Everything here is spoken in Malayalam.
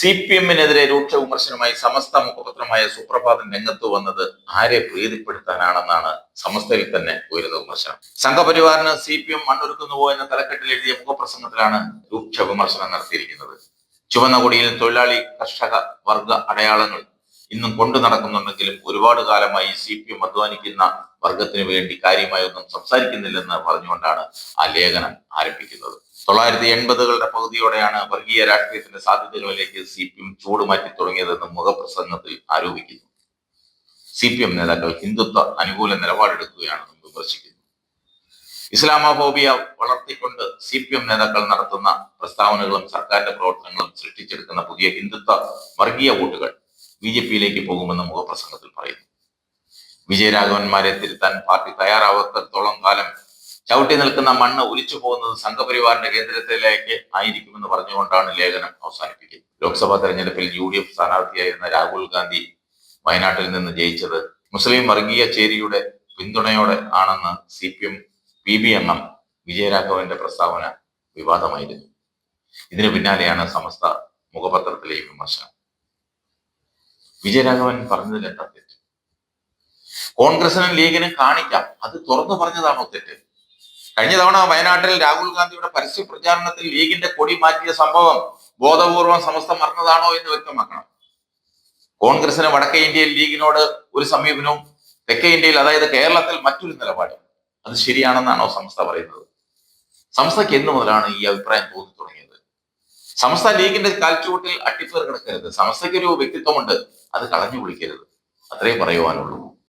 സി പി എമ്മിനെതിരെ രൂക്ഷ വിമർശനമായി സമസ്ത മുഖപത്രമായ സുപ്രഭാതം രംഗത്ത് വന്നത് ആരെ പ്രീതിപ്പെടുത്താനാണെന്നാണ് സമസ്തയിൽ തന്നെ ഉയരുന്ന വിമർശനം. സംഘപരിവാറിന് സി പി എം മണ്ണൊരുക്കുന്നുവോ എന്ന തലക്കെട്ടിൽ എഴുതിയ മുഖപ്രസംഗത്തിലാണ് രൂക്ഷ വിമർശനം നടത്തിയിരിക്കുന്നത്. ചുവന്ന കൊടിയിൽ തൊഴിലാളി കർഷക വർഗ അടയാളങ്ങൾ ഇന്നും കൊണ്ടു നടക്കുന്നുണ്ടെങ്കിലും ഒരുപാട് കാലമായി സി പി എം അധ്വാനിക്കുന്ന വർഗത്തിന് വേണ്ടി കാര്യമായി ഒന്നും സംസാരിക്കുന്നില്ലെന്ന് പറഞ്ഞുകൊണ്ടാണ് ആ ലേഖനം ആരംഭിക്കുന്നത്. തൊള്ളായിരത്തി എൺപതുകളുടെ പകുതിയോടെയാണ് വർഗീയ രാഷ്ട്രീയത്തിന്റെ സാധ്യതകളിലേക്ക് സി പി എം ചൂടുമാറ്റി തുടങ്ങിയതെന്ന് മുഖപ്രസംഗത്തിൽ ആരോപിക്കുന്നു. സി പി എം നേതാക്കൾ ഹിന്ദുത്വ അനുകൂല നിലപാടെടുക്കുകയാണെന്നും വിമർശിക്കുന്നു. ഇസ്ലാമോഫോബിയ വളർത്തിക്കൊണ്ട് സി പി എം നേതാക്കൾ നടത്തുന്ന പ്രസ്താവനകളും സർക്കാരിന്റെ പ്രവർത്തനങ്ങളും സൃഷ്ടിച്ചെടുക്കുന്ന പുതിയ ഹിന്ദുത്വ വർഗീയ വോട്ടുകൾ ബി ജെ പിയിലേക്ക് പോകുമെന്ന് മുഖപ്രസംഗത്തിൽ പറയുന്നു. വിജയരാഘവന്മാരെ തിരുത്താൻ പാർട്ടി തയ്യാറാവാത്തത്തോളം കാലം ചവിട്ടി നിൽക്കുന്ന മണ്ണ് ഒലിച്ചു പോകുന്നത് സംഘപരിവാറിന്റെ കേന്ദ്രത്തിലേക്ക് ആയിരിക്കുമെന്ന് പറഞ്ഞുകൊണ്ടാണ് ലേഖനം അവസാനിപ്പിക്കുന്നത്. ലോക്സഭാ തെരഞ്ഞെടുപ്പിൽ യു ഡി എഫ് സ്ഥാനാർത്ഥിയായിരുന്ന രാഹുൽ ഗാന്ധി വയനാട്ടിൽ നിന്ന് ജയിച്ചത് മുസ്ലിം വർഗീയ ചേരിയുടെ പിന്തുണയോടെ ആണെന്ന് C P M P B M M വിജയരാഘവന്റെ പ്രസ്താവന വിവാദമായിരുന്നു. ഇതിനു പിന്നാലെയാണ് സമസ്ത മുഖപത്രത്തിലെ വിമർശനം. വിജയരാഘവൻ പറഞ്ഞതിൽ എന്താ തെറ്റ്? കോൺഗ്രസിനും ലീഗിനും കാണിക്കാം. അത് തുറന്നു പറഞ്ഞതാണോ തെറ്റ്? കഴിഞ്ഞ തവണ വയനാട്ടിൽ രാഹുൽ ഗാന്ധിയുടെ പരസ്യ പ്രചാരണത്തിൽ ലീഗിന്റെ കൊടി മാറ്റിയ സംഭവം ബോധപൂർവം സമസ്ത മറന്നതാണോ എന്ന് വ്യക്തമാക്കണം. കോൺഗ്രസിന് വടക്കേ ഇന്ത്യയിൽ ലീഗിനോട് ഒരു സമീപനവും തെക്കേ ഇന്ത്യയിൽ അതായത് കേരളത്തിൽ മറ്റൊരു നിലപാട്. അത് ശരിയാണെന്നാണോ സംസ്ഥ പറയുന്നത്? സംസ്ഥയ്ക്ക് എന്നു മുതലാണ് ഈ അഭിപ്രായം തോന്നി തുടങ്ങിയത് സമസ്ത ലീഗിന്റെ കാൽച്ചുവട്ടിൽ അട്ടിപ്പേർ കിടക്കരുത്. സമസ്തയ്ക്ക് ഒരു വ്യക്തിത്വമുണ്ട്. അത് കളഞ്ഞു വിളിക്കരുത് അത്രേ പറയുവാനുള്ളൂ.